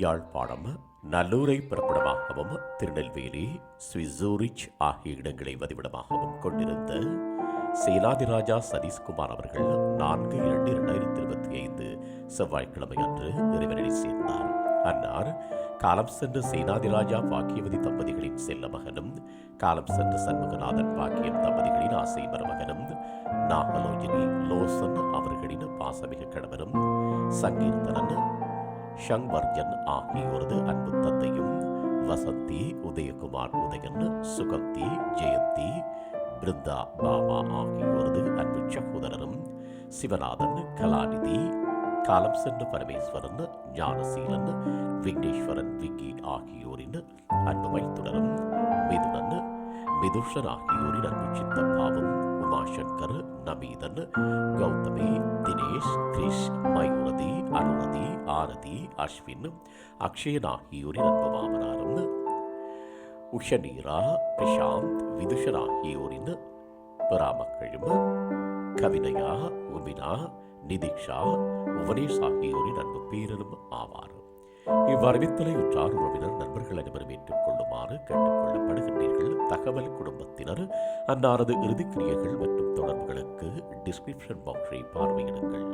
யாழ்ப்பாணம் நல்லூரை பிறப்பிடமாகவும் திருநெல்வேலி ஸ்விசூரிச் ஆகிய இடங்களை வதிவிடமாகவும் கொண்டிருந்த சேலாதிராஜா சதீஷ்குமார் அவர்கள் நான்கு இரண்டு இரண்டாயிரத்தி இருபத்தி ஐந்து செவ்வாய்க்கிழமை அன்று இறைவனை சேர்ந்தார். அன்னார் காலம் சென்ற சேனாதிராஜா பாக்கியவதி தம்பதிகளின் செல்ல மகனும் காலம் சென்ற சண்முகநாதன் பாக்கியம் தம்பதிகளின் ஆசை மருமகனும் நாகலோஜினி லோசன் அவர்களின் பாசமிகு கணவரும் சங்கீர்த்தனன் ஷங்வர்ஜன் ஆகியோரது அன்பு தந்தையும் வசந்தி உதயகுமார் உதயன் சுகந்தி ஜெயந்தி பிருந்தா பாமா ஆகியோரது அன்பு சகோதரரும் சிவநாதன் கலாநிதி காலம் சென்ற பரமேஸ்வரன் ஞானசீலன் விக்னேஸ்வரன் விக்கி ஆகியோரின் அன்பு வைத்துடரும் மிதுனன் மிதுஷன் ஆகியோரின் அன்பு சித்தப்பாவும் உமாசங்கர் நமீதன் கௌதமி தினேஷ் கிரிஷ் மயூர் அனுரதி அஸ்வின் அக்ஷயன் ஆகியோரின் அன்பு மாமனாரும் உஷநீரா பிரசாந்த் விதுஷன் ஆகியோரின் பெறாமக்களும் கவினயா நிதிக்ஷா உவனேஷ் ஆகியோரின் அன்பு பேரனும் ஆவார். இவ்வரவித்தலை உற்றார் உறவினர் நண்பர்கள் அனைவரும் ஏற்றுக் கொள்ளுமாறு தகவல் குடும்பத்தினர் அன்னாரது இறுதிக்கிரியைகள் மற்றும் தொடர்புகளுக்கு டிஸ்கிரிப்ஷன் பாக்ஸை பார்வையிடுங்கள்.